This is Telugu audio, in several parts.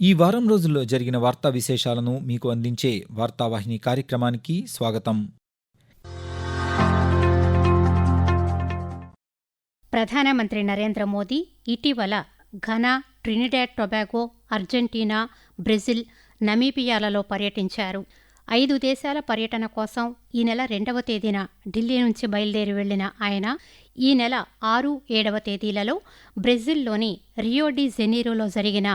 ఈ వారం రోజుల్లో జరిగిన వార్తా విశేషాలను మీకు అందించే వార్తావాహిని కార్యక్రమానికి స్వాగతం. ప్రధానమంత్రి నరేంద్ర మోదీ ఇటీవల Ghana Trinidad Tobago Argentina Brazil నమీబియాలలో పర్యటించారు. ఐదు దేశాల పర్యటన కోసం ఈ నెల రెండవ తేదీన ఢిల్లీ నుంచి బయలుదేరి వెళ్ళిన ఆయన ఈ నెల ఆరు ఏడవ తేదీలలో బ్రెజిల్లోని రియోడి జెనీరోలో జరిగిన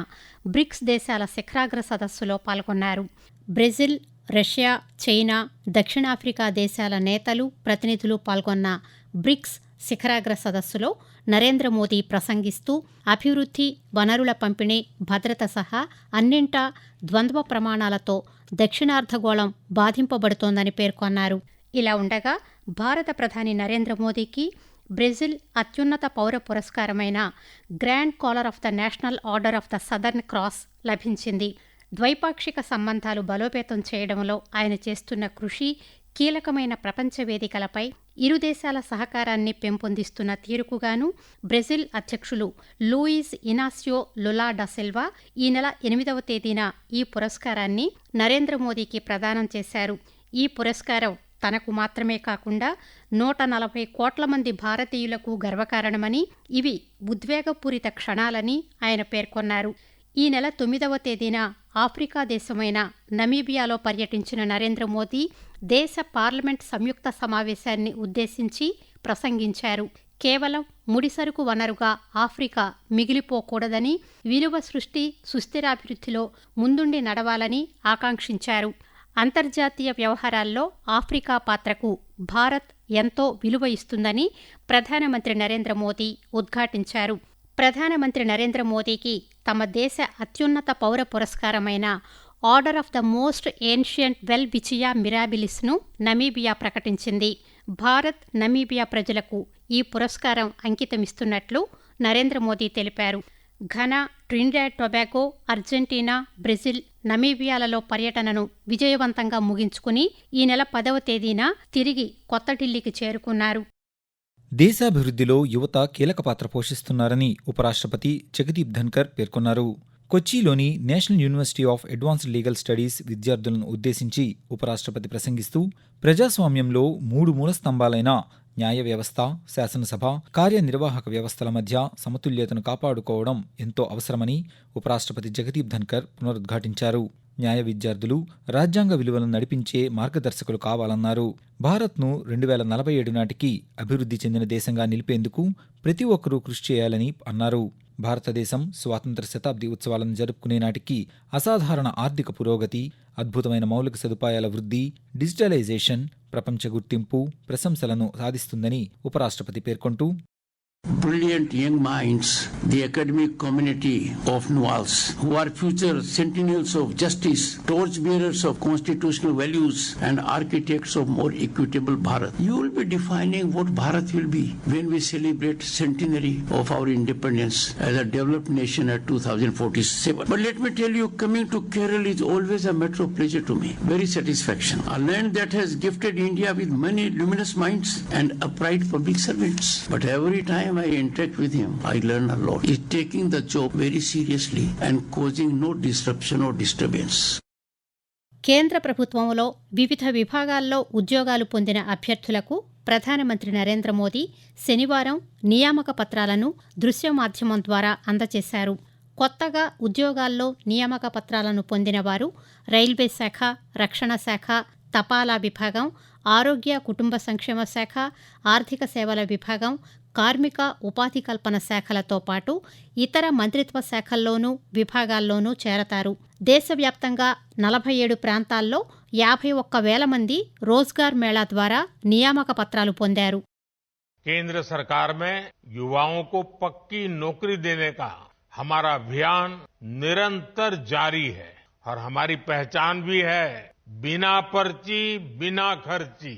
బ్రిక్స్ దేశాల శిఖరాగ్ర సదస్సులో పాల్గొన్నారు. బ్రెజిల్ రష్యా చైనా దక్షిణాఫ్రికా దేశాల నేతలు ప్రతినిధులు పాల్గొన్న బ్రిక్స్ శిఖరాగ్ర సదస్సులో నరేంద్ర మోదీ ప్రసంగిస్తూ అభివృద్ధి వనరుల పంపిణీ భద్రత సహా అన్నింటా ద్వంద్వ ప్రమాణాలతో దక్షిణార్ధగోళం బాధింపబడుతోందని పేర్కొన్నారు. ఇలా ఉండగా భారత ప్రధాని నరేంద్ర మోదీకి బ్రెజిల్ అత్యున్నత పౌర పురస్కారమైన grand collar of the national order of the southern cross లభించింది. ద్వైపాక్షిక సంబంధాలు బలోపేతం చేయడంలో ఆయన చేస్తున్న కృషి కీలకమైన ప్రపంచ వేదికలపై ఇరు దేశాల సహకారాన్ని పెంపొందిస్తున్న తీరుకుగాను బ్రెజిల్ అధ్యక్షులు Luiz Inacio Lula da Silva ఈ నెల ఎనిమిదవ తేదీన ఈ పురస్కారాన్ని నరేంద్ర మోదీకి ప్రదానం చేశారు. ఈ పురస్కారం తనకు మాత్రమే కాకుండా నూట నలభై కోట్ల మంది భారతీయులకు గర్వకారణమని ఇవి ఉద్వేగపూరిత క్షణాలని ఆయన పేర్కొన్నారు. ఈ నెల తొమ్మిదవ తేదీన ఆఫ్రికా దేశమైన నమీబియాలో పర్యటించిన నరేంద్ర మోదీ దేశ పార్లమెంట్ సంయుక్త సమావేశాన్ని ఉద్దేశించి ప్రసంగించారు. కేవలం ముడిసరుకు వనరుగా ఆఫ్రికా మిగిలిపోకూడదని విలువ సృష్టి సుస్థిరాభివృద్ధిలో ముందుండి నడవాలని ఆకాంక్షించారు. అంతర్జాతీయ వ్యవహారాల్లో ఆఫ్రికా పాత్రకు భారత్ ఎంతో విలువ ఇస్తుందని ప్రధానమంత్రి నరేంద్ర మోదీ ఉద్ఘాటించారు. ప్రధానమంత్రి నరేంద్ర మోదీకి తమ దేశ అత్యున్నత పౌర పురస్కారమైన order of the most ancient Welwitschia మిరాబిలిస్ను Namibia ప్రకటించింది. భారత్ నమీబియా ప్రజలకు ఈ పురస్కారం అంకితమిస్తున్నట్లు నరేంద్ర మోదీ తెలిపారు. Ghana Trinidad Tobago Argentina Brazil నమీబియాలలో పర్యటనను విజయవంతంగా ముగించుకుని ఈ నెల పదవ తేదీన తిరిగి కొత్త ఢిల్లీకి చేరుకున్నారు. దేశాభివృద్ధిలో యువత కీలక పాత్ర పోషిస్తున్నారని ఉపరాష్ట్రపతి జగదీప్ ధన్కర్ పేర్కొన్నారు. కొచ్చిలోని national university of advanced legal studies విద్యార్థులను ఉద్దేశించి ఉపరాష్ట్రపతి ప్రసంగిస్తూ ప్రజాస్వామ్యంలో మూడు మూల స్తంభాలైన న్యాయ వ్యవస్థ శాసనసభ కార్యనిర్వాహక వ్యవస్థల మధ్య సమతుల్యతను కాపాడుకోవడం ఎంతో అవసరమని ఉపరాష్ట్రపతి జగదీప్ ధన్కర్ పునరుద్ఘాటించారు. న్యాయ విద్యార్థులు రాజ్యాంగ విలువలను నడిపించే మార్గదర్శకులు కావాలన్నారు. భారత్ను రెండు వేల నలభై ఏడు నాటికి అభివృద్ధి చెందిన దేశంగా నిలిపేందుకు ప్రతి ఒక్కరూ కృషి చేయాలని అన్నారు. భారతదేశం స్వాతంత్ర శతాబ్ది ఉత్సవాలను జరుపుకునే నాటికి అసాధారణ ఆర్థిక పురోగతి అద్భుతమైన మౌలిక సదుపాయాల వృద్ధి డిజిటలైజేషన్ ప్రపంచ గుర్తింపు ప్రశంసలను సాధిస్తుందని ఉపరాష్ట్రపతి పేర్కొంటూ brilliant young minds, the academic community of NUALS, who are future sentinels of justice, torchbearers of constitutional values, and architects of more equitable Bharat. You will be defining what Bharat will be when we celebrate centenary of our independence as a developed nation at 2047. But let me tell you, coming to Kerala is always a matter of pleasure to me. Very satisfaction. A land that has gifted India with many luminous minds and upright public servants. But every time I interact with him, I learn a lot. He's taking the job very seriously and causing no disruption or disturbance. కేంద్ర ప్రభుత్వంలో వివిధ విభాగాల్లో ఉద్యోగాలు పొందిన అభ్యర్థులకు ప్రధానమంత్రి నరేంద్ర మోదీ శనివారం నియామక పత్రాలను దృశ్య మాధ్యమం ద్వారా అందజేశారు కొత్తగా ఉద్యోగాల్లో నియామక పత్రాలను పొందిన వారు రైల్వే శాఖ రక్షణ శాఖ తపాలా విభాగం ఆరోగ్య కుటుంబ సంక్షేమ శాఖ ఆర్థిక సేవల విభాగం కార్మిక ఉపాధి కల్పన శాఖలతో పాటు ఇతర మంత్రిత్వ శాఖల్లోనూ విభాగాల్లోనూ చేరతారు దేశవ్యాప్తంగా నలభై ఏడు ప్రాంతాల్లో యాభై ఒక్క వేల మంది రోజ్గార్ మేళా ద్వారా నియామక పత్రాలు పొందారు केंद्र सरकार में युवाओं को पक्की नौकरी देने का हमारा अभियान निरंतर जारी है और हमारी पहचान भी है बिना पर्ची बिना खर्ची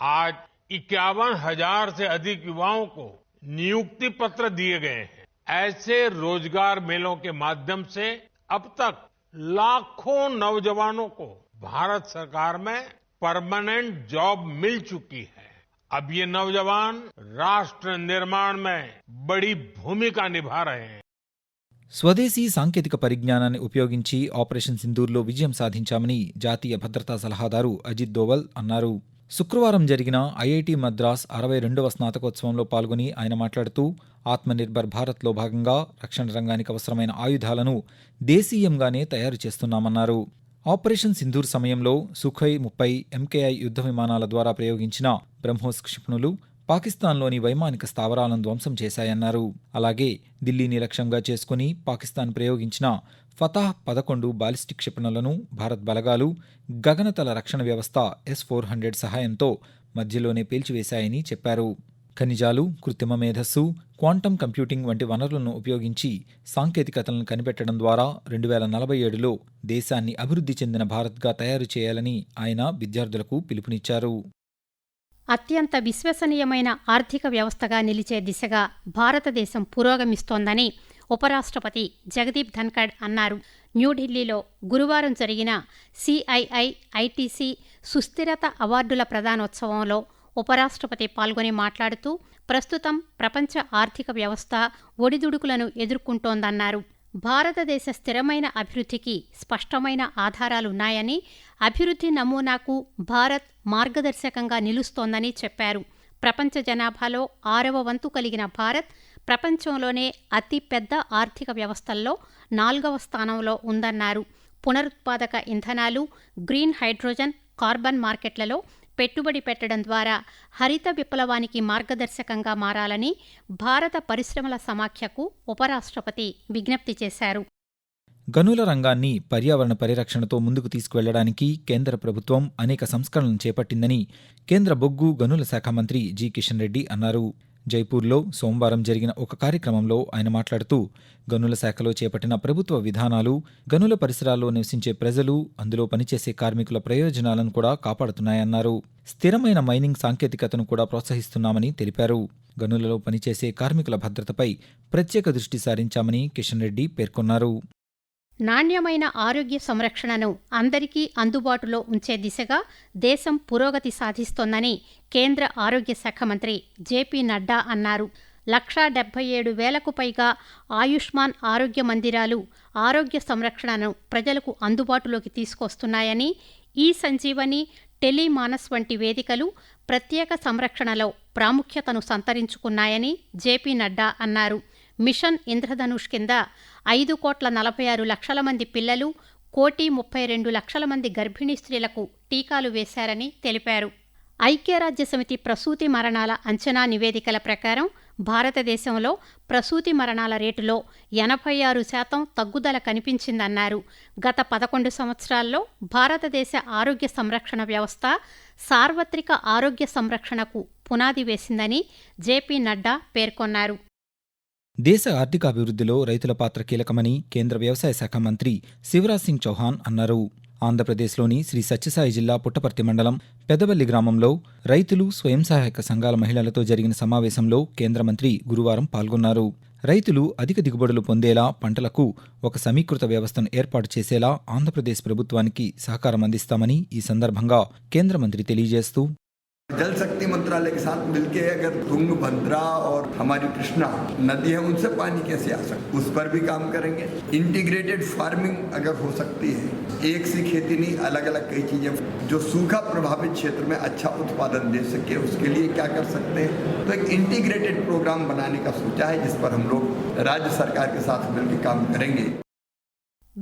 आज इक्यावन हजार से अधिक युवाओं को नियुक्ति पत्र दिए गए हैं ऐसे रोजगार मेलों के माध्यम से अब तक लाखों नौजवानों को भारत सरकार में परमानेंट जॉब मिल चुकी है अब ये नौजवान राष्ट्र निर्माण में बड़ी भूमिका निभा रहे हैं స్వదేశీ సాంకేతిక పరిజ్ఞానాన్ని ఉపయోగించి ఆపరేషన్ సింధూర్లో విజయం సాధించామని జాతీయ భద్రతా సలహాదారు అజిత్ దోవల్ అన్నారు శుక్రవారం జరిగిన ఐఐటి మద్రాస్ అరవై రెండవ స్నాతకోత్సవంలో పాల్గొని ఆయన మాట్లాడుతూ ఆత్మనిర్భర్ భారత్లో భాగంగా రక్షణ రంగానికి అవసరమైన ఆయుధాలను దేశీయంగానే తయారు చేస్తున్నామన్నారు. ఆపరేషన్ సింధూర్ సమయంలో సుఖై ముప్పై ఎంకేఐ యుద్ధ విమానాల ద్వారా ప్రయోగించిన బ్రహ్మోస్ క్షిపణులు పాకిస్తాన్లోని వైమానిక స్థావరాలను ధ్వంసం చేశాయన్నారు. అలాగే ఢిల్లీని లక్ష్యంగా చేసుకుని పాకిస్తాన్ ప్రయోగించిన ఫతాహ్ పదకొండు బాలిస్టిక్ క్షిపణులను భారత్ బలగాలు గగనతల రక్షణ వ్యవస్థ ఎస్ ఫోర్ హండ్రెడ్ సహాయంతో మధ్యలోనే పేల్చివేశాయని చెప్పారు. ఖనిజాలు కృత్రిమ మేధస్సు క్వాంటం కంప్యూటింగ్ వంటి వనరులను ఉపయోగించి సాంకేతికతలను కనిపెట్టడం ద్వారా రెండు వేల నలభై ఏడులో దేశాన్ని అభివృద్ధి చెందిన భారత్గా తయారు చేయాలని ఆయన విద్యార్థులకు పిలుపునిచ్చారు. అత్యంత విశ్వసనీయమైన ఆర్థిక వ్యవస్థగా నిలిచే దిశగా భారతదేశం పురోగమిస్తోందని ఉపరాష్ట్రపతి జగదీప్ ధన్కడ్ అన్నారు. న్యూఢిల్లీలో గురువారం జరిగిన సిఐఐ ఐటీసీ సుస్థిరత అవార్డుల ప్రదానోత్సవంలో ఉపరాష్ట్రపతి పాల్గొని మాట్లాడుతూ ప్రస్తుతం ప్రపంచ ఆర్థిక వ్యవస్థ ఒడిదుడుకులను ఎదుర్కొంటోందన్నారు. భారతదేశ స్థిరమైన అభివృద్ధికి స్పష్టమైన ఆధారాలున్నాయని అభివృద్ధి నమూనాకు భారత్ మార్గదర్శకంగా నిలుస్తోందని చెప్పారు. ప్రపంచ జనాభాలో ఆరవ వంతు కలిగిన భారత్ ప్రపంచంలోనే అతిపెద్ద ఆర్థిక వ్యవస్థల్లో నాల్గవ స్థానంలో ఉందన్నారు. పునరుత్పాదక ఇంధనాలు గ్రీన్ హైడ్రోజన్ కార్బన్ మార్కెట్లలో పెట్టుబడి పెట్టడం ద్వారా హరిత విప్లవానికి మార్గదర్శకంగా మారాలని భారత పరిశ్రమల సమాఖ్యకు ఉపరాష్ట్రపతి విజ్ఞప్తి చేశారు. గనుల రంగాన్ని పర్యావరణ పరిరక్షణతో ముందుకు తీసుకువెళ్ళడానికి కేంద్ర ప్రభుత్వం అనేక సంస్కరణలు చేపట్టిందని కేంద్ర బొగ్గు గనుల శాఖ మంత్రి జి కిషన్ రెడ్డి అన్నారు. జైపూర్లో సోమవారం జరిగిన ఒక కార్యక్రమంలో ఆయన మాట్లాడుతూ గనుల శాఖలో చేపట్టిన ప్రభుత్వ విధానాలు గనుల పరిసరాల్లో నివసించే ప్రజలు అందులో పనిచేసే కార్మికుల ప్రయోజనాలను కూడా కాపాడుతున్నాయన్నారు. స్థిరమైన మైనింగ్ సాంకేతికతను కూడా ప్రోత్సహిస్తున్నామని తెలిపారు. గనులలో పనిచేసే కార్మికుల భద్రతపై ప్రత్యేక దృష్టి సారించామని కిషన్ రెడ్డి పేర్కొన్నారు. నాణ్యమైన ఆరోగ్య సంరక్షణను అందరికీ అందుబాటులో ఉంచే దిశగా దేశం పురోగతి సాధిస్తోందని కేంద్ర ఆరోగ్య శాఖ మంత్రి జేపీ నడ్డా అన్నారు. లక్షా డెబ్బై ఏడు వేలకు పైగా ఆయుష్మాన్ ఆరోగ్య మందిరాలు ఆరోగ్య సంరక్షణను ప్రజలకు అందుబాటులోకి తీసుకొస్తున్నాయని ఈ సంజీవని టెలిమానస్ వంటి వేదికలు ప్రత్యేక సంరక్షణలో ప్రాముఖ్యతను సంతరించుకున్నాయని జేపీ నడ్డా అన్నారు. మిషన్ ఇంద్రధనుష్ కింద ఐదు కోట్ల నలభై ఆరు లక్షల మంది పిల్లలు కోటి ముప్పై రెండు లక్షల మంది గర్భిణీ స్త్రీలకు టీకాలు వేశారని తెలిపారు. ఐక్యరాజ్యసమితి ప్రసూతి మరణాల అంచనా నివేదికల ప్రకారం భారతదేశంలో ప్రసూతి మరణాల రేటులో ఎనభై ఆరు శాతం తగ్గుదల కనిపించిందన్నారు. గత పదకొండు సంవత్సరాల్లో భారతదేశ ఆరోగ్య సంరక్షణ వ్యవస్థ సార్వత్రిక ఆరోగ్య సంరక్షణకు పునాది వేసిందని జేపీ నడ్డా పేర్కొన్నారు. దేశ ఆర్థికాభివృద్ధిలో రైతుల పాత్ర కీలకమని కేంద్ర వ్యవసాయ శాఖ మంత్రి శివరాజ్ సింగ్ చౌహాన్ అన్నారు. ఆంధ్రప్రదేశ్లోని శ్రీ సత్యసాయి జిల్లా పుట్టపర్తి మండలం పెదవల్లి గ్రామంలో రైతులు స్వయం సహాయక సంఘాల మహిళలతో జరిగిన సమావేశంలో కేంద్ర మంత్రి గురువారం పాల్గొన్నారు. రైతులు అధిక దిగుబడులు పొందేలా పంటలకు ఒక సమీకృత వ్యవస్థను ఏర్పాటు చేసేలా ఆంధ్రప్రదేశ్ ప్రభుత్వానికి సహకారం అందిస్తామని ఈ సందర్భంగా కేంద్ర మంత్రి తెలియజేస్తూ जल शक्ति मंत्रालय के साथ मिलके अगर तुंगभद्रा और हमारी कृष्णा नदी है, उनसे पानी कैसे आ सकता उस पर भी काम करेंगे। इंटीग्रेटेड फ़ार्मिंग अगर हो सकती है, एक सी खेती नहीं अलग अलग कई चीज़ें, जो सूखा प्रभावित क्षेत्र में अच्छा उत्पादन दे सके, उसके लिए क्या कर सकते हैं? तो एक इंटीग्रेटेड प्रोग्राम बनाने का सोचा है, जिस पर हम लोग राज्य सरकार के साथ मिलकर काम करेंगे।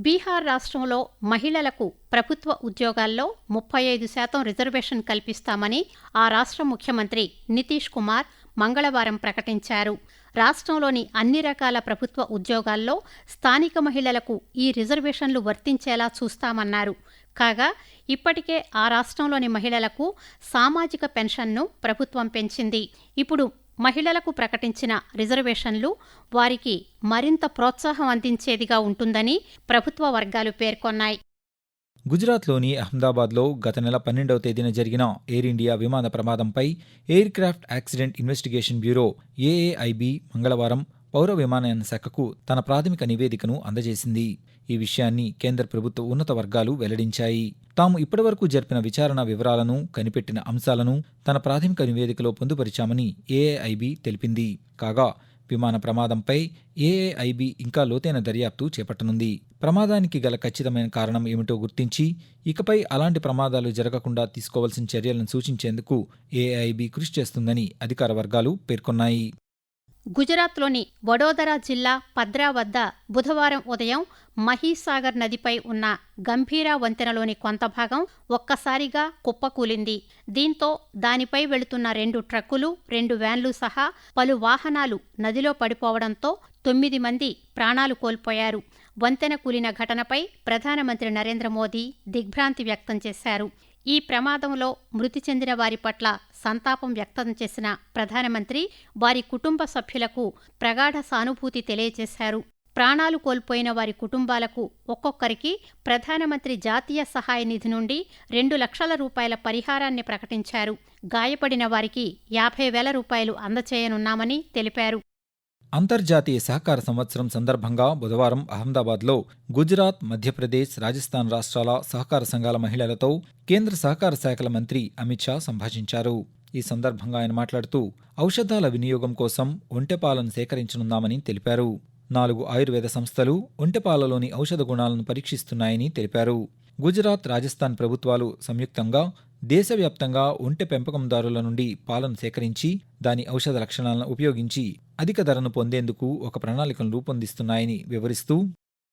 బీహార్ రాష్ట్రంలో మహిళలకు ప్రభుత్వ ఉద్యోగాల్లో ముప్పై ఐదు శాతం రిజర్వేషన్ కల్పిస్తామని ఆ రాష్ట్ర ముఖ్యమంత్రి నితీష్ కుమార్ మంగళవారం ప్రకటించారు. రాష్ట్రంలోని అన్ని రకాల ప్రభుత్వ ఉద్యోగాల్లో స్థానిక మహిళలకు ఈ రిజర్వేషన్లు వర్తించేలా చూస్తామన్నారు. కాగా ఇప్పటికే ఆ రాష్ట్రంలోని మహిళలకు సామాజిక పెన్షన్ను ప్రభుత్వం పెంచింది. ఇప్పుడు మహిళలకు ప్రకటించిన రిజర్వేషన్లు వారికి మరింత ప్రోత్సాహం అందించేదిగా ఉంటుందని ప్రభుత్వ వర్గాలు పేర్కొన్నాయి. గుజరాత్లోని అహ్మదాబాద్లో గత నెల పన్నెండవ తేదీన జరిగిన ఎయిర్ ఇండియా విమాన ప్రమాదంపై aircraft accident investigation bureau AAIB మంగళవారం పౌర విమానయాన శాఖకు తన ప్రాథమిక నివేదికను అందజేసింది. ఈ విషయాన్ని కేంద్ర ప్రభుత్వ ఉన్నత వర్గాలు వెల్లడించాయి. తాము ఇప్పటివరకు జరిపిన విచారణ వివరాలను కనిపెట్టిన అంశాలను తన ప్రాథమిక నివేదికలో పొందుపరిచామని ఏఏఐబి తెలిపింది. కాగా విమాన ప్రమాదంపై ఏఏఐబి ఇంకా లోతైన దర్యాప్తు చేపట్టనుంది. ప్రమాదానికి గల ఖచ్చితమైన కారణం ఏమిటో గుర్తించి ఇకపై అలాంటి ప్రమాదాలు జరగకుండా తీసుకోవాల్సిన చర్యలను సూచించేందుకు ఏఐబి కృషి చేస్తుందని అధికార వర్గాలు పేర్కొన్నాయి. గుజరాత్లోని వడోదరా జిల్లా పద్రా వద్ద బుధవారం ఉదయం మహీసాగర్ నదిపై ఉన్న గంభీర వంతెనలోని కొంత భాగం ఒక్కసారిగా కుప్పకూలింది. దీంతో దానిపై వెళుతున్న రెండు ట్రక్కులు రెండు వ్యాన్లు సహా పలు వాహనాలు నదిలో పడిపోవడంతో తొమ్మిది మంది ప్రాణాలు కోల్పోయారు. వంతెన కూలిన ఘటనపై ప్రధానమంత్రి నరేంద్ర మోదీ దిగ్భ్రాంతి వ్యక్తం చేశారు. ఈ ప్రమాదంలో మృతి చెందిన వారి పట్ల సంతాపం వ్యక్తం చేసిన ప్రధానమంత్రి వారి కుటుంబ సభ్యులకు ప్రగాఢ సానుభూతి తెలియజేశారు. ప్రాణాలు కోల్పోయిన వారి కుటుంబాలకు ఒక్కొక్కరికి ప్రధానమంత్రి జాతీయ సహాయ నిధి నుండి రెండు లక్షల రూపాయల పరిహారాన్ని ప్రకటించారు. గాయపడిన వారికి యాభై వేల రూపాయలు అందచేయనున్నామని తెలిపారు. అంతర్జాతీయ సహకార సంవత్సరం సందర్భంగా బుధవారం అహ్మదాబాద్లో గుజరాత్ మధ్యప్రదేశ్ రాజస్థాన్ రాష్ట్రాల సహకార సంఘాల మహిళలతో కేంద్ర సహకార శాఖల మంత్రి అమిత్ షా సంభాషించారు. ఈ సందర్భంగా ఆయన మాట్లాడుతూ ఔషధాల వినియోగం కోసం ఒంటెపాలను సేకరించనున్నామని తెలిపారు. నాలుగు ఆయుర్వేద సంస్థలు ఒంటెపాలలోని ఔషధ గుణాలను పరీక్షిస్తున్నాయని తెలిపారు. గుజరాత్ రాజస్థాన్ ప్రభుత్వాలు సంయుక్తంగా దేశవ్యాప్తంగా ఒంటె పెంపకందారుల నుండి పాలను సేకరించి దాని ఔషధ లక్షణాలను ఉపయోగించి అధిక ధరను పొందేందుకు ఒక ప్రణాళికను రూపొందిస్తున్నాయని వివరిస్తూ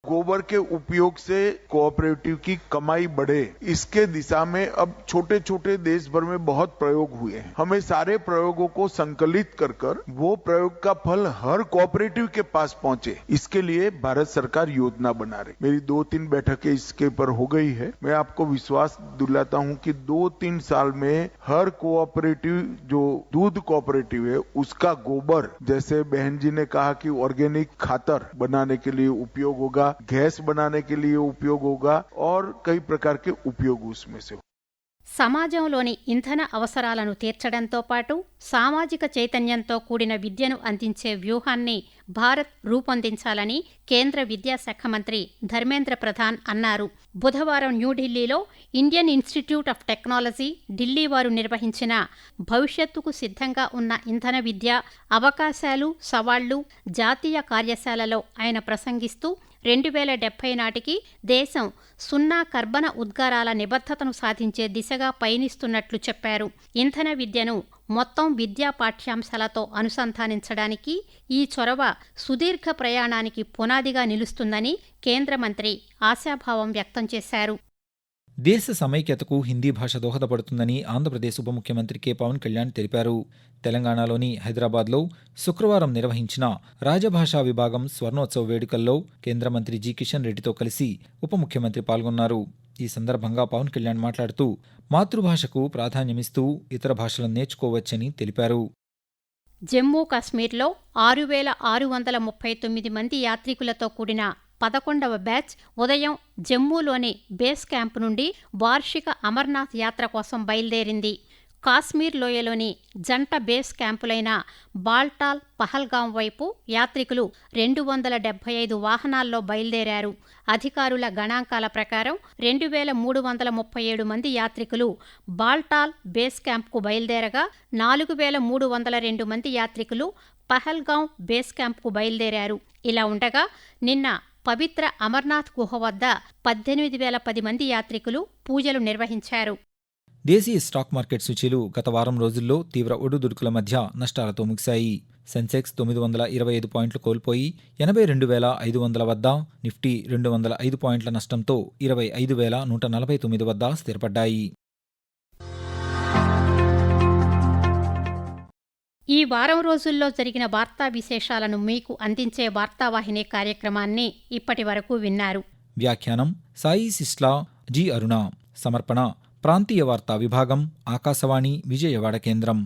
गोबर के उपयोग से कोऑपरेटिव की कमाई बढ़े। इसके दिशा में अब छोटे छोटे देश भर में बहुत प्रयोग हुए हैं। हमें सारे प्रयोगों को संकलित कर कर वो प्रयोग का फल हर कोऑपरेटिव के पास पहुँचे। इसके लिए भारत सरकार योजना बना रही। मेरी दो तीन बैठकें इसके पर हो गई है। मैं आपको विश्वास दिलाता हूँ कि दो तीन साल में हर कोऑपरेटिव जो दूध कोऑपरेटिव है, उसका गोबर, जैसे बहन जी ने कहा कि ऑर्गेनिक खातर बनाने के लिए उपयोग होगा। गैस बनाने के लिए उपयोग होगा और कई प्रकार के उपयोग उसमें से సమాజంలోని ఇంధన అవసరాలను తీర్చడంతో పాటు సామాజిక చైతన్యంతో కూడిన విద్యను అందించే వ్యూహాన్ని భారత్ రూపొందించాలని కేంద్ర విద్యాశాఖ మంత్రి ధర్మేంద్ర ప్రధాన్ అన్నారు బుధవారం న్యూఢిల్లీలో Indian institute of technology Delhi వారు నిర్వహించిన భవిష్యత్తుకు సిద్ధంగా ఉన్న ఇంధన విద్య అవకాశాలు సవాళ్లు జాతీయ కార్యశాలలో ఆయన ప్రసంగిస్తూ రెండు వేల డెబ్బై నాటికి దేశం సున్నా కర్బన ఉద్గారాల నిబద్ధతను సాధించే దిశగా పయనిస్తున్నట్లు చెప్పారు. ఇంధన విద్యను మొత్తం విద్యా పాఠ్యాంశాలతో అనుసంధానించడానికి ఈ చొరవ సుదీర్ఘ ప్రయాణానికి పునాదిగా నిలుస్తుందని కేంద్ర మంత్రి ఆశాభావం వ్యక్తం చేశారు. దేశ సమైక్యతకు హిందీ భాష దోహదపడుతుందని ఆంధ్రప్రదేశ్ ఉప ముఖ్యమంత్రి కె. పవన్ కళ్యాణ్ తెలిపారు. తెలంగాణలోని హైదరాబాద్లో శుక్రవారం నిర్వహించిన రాజభాషా విభాగం స్వర్ణోత్సవ వేడుకల్లో కేంద్ర మంత్రి జి. కిషన్ రెడ్డితో కలిసి ఉప ముఖ్యమంత్రి పాల్గొన్నారు. ఈ సందర్భంగా పవన్ కళ్యాణ్ మాట్లాడుతూ మాతృభాషకు ప్రాధాన్యమిస్తూ ఇతర భాషలను నేర్చుకోవచ్చని తెలిపారు. జమ్మూ కాశ్మీర్లో ఆరు వేల ఆరు వందల ముప్పై తొమ్మిది మంది యాత్రికులతో కూడిన పదకొండవ బ్యాచ్ ఉదయం జమ్మూలోని బేస్ క్యాంప్ నుండి వార్షిక అమర్నాథ్ యాత్ర కోసం బయలుదేరింది. కాశ్మీర్ లోయలోని జంట బేస్ క్యాంపులైన బాల్టాల్ పహల్గాం వైపు యాత్రికులు రెండు వందల డెబ్బై ఐదు వాహనాల్లో బయలుదేరారు. అధికారుల గణాంకాల ప్రకారం రెండు వేల మూడు వందల ముప్పై ఏడు మంది యాత్రికులు బాల్టాల్ బేస్ క్యాంప్కు బయలుదేరగా నాలుగు వేల మూడు వందల రెండు మంది యాత్రికులు పహల్గాం బేస్ క్యాంప్కు బయలుదేరారు. ఇలా ఉండగా నిన్న పవిత్ర అమర్నాథ్ గుహ వద్ద పద్దెనిమిది వేల పది మంది యాత్రికులు పూజలు నిర్వహించారు. దేశీయ స్టాక్ మార్కెట్ సూచీలు గత వారం రోజుల్లో తీవ్ర ఒడుదుడుకుల మధ్య నష్టాలతో ముగిశాయి. సెన్సెక్స్ తొమ్మిది వందల ఇరవై ఐదు పాయింట్లు కోల్పోయి ఎనభై రెండు వేల ఐదు వందల వద్ద నిఫ్టీ రెండు వందల ఐదు పాయింట్ల నష్టంతో ఇరవై ఐదు వేల నూట నలభై తొమ్మిది వద్ద స్థిరపడ్డాయి. ఈ వారం రోజుల్లో జరిగిన వార్తా విశేషాలను మీకు అందించే వార్తావాహిని కార్యక్రమాన్ని ఇప్పటి వరకు విన్నారు. వ్యాఖ్యానం సాయి సిస్లా జి అరుణ. సమర్పణ ప్రాంతీయ వార్తా విభాగం ఆకాశవాణి విజయవాడ కేంద్రం.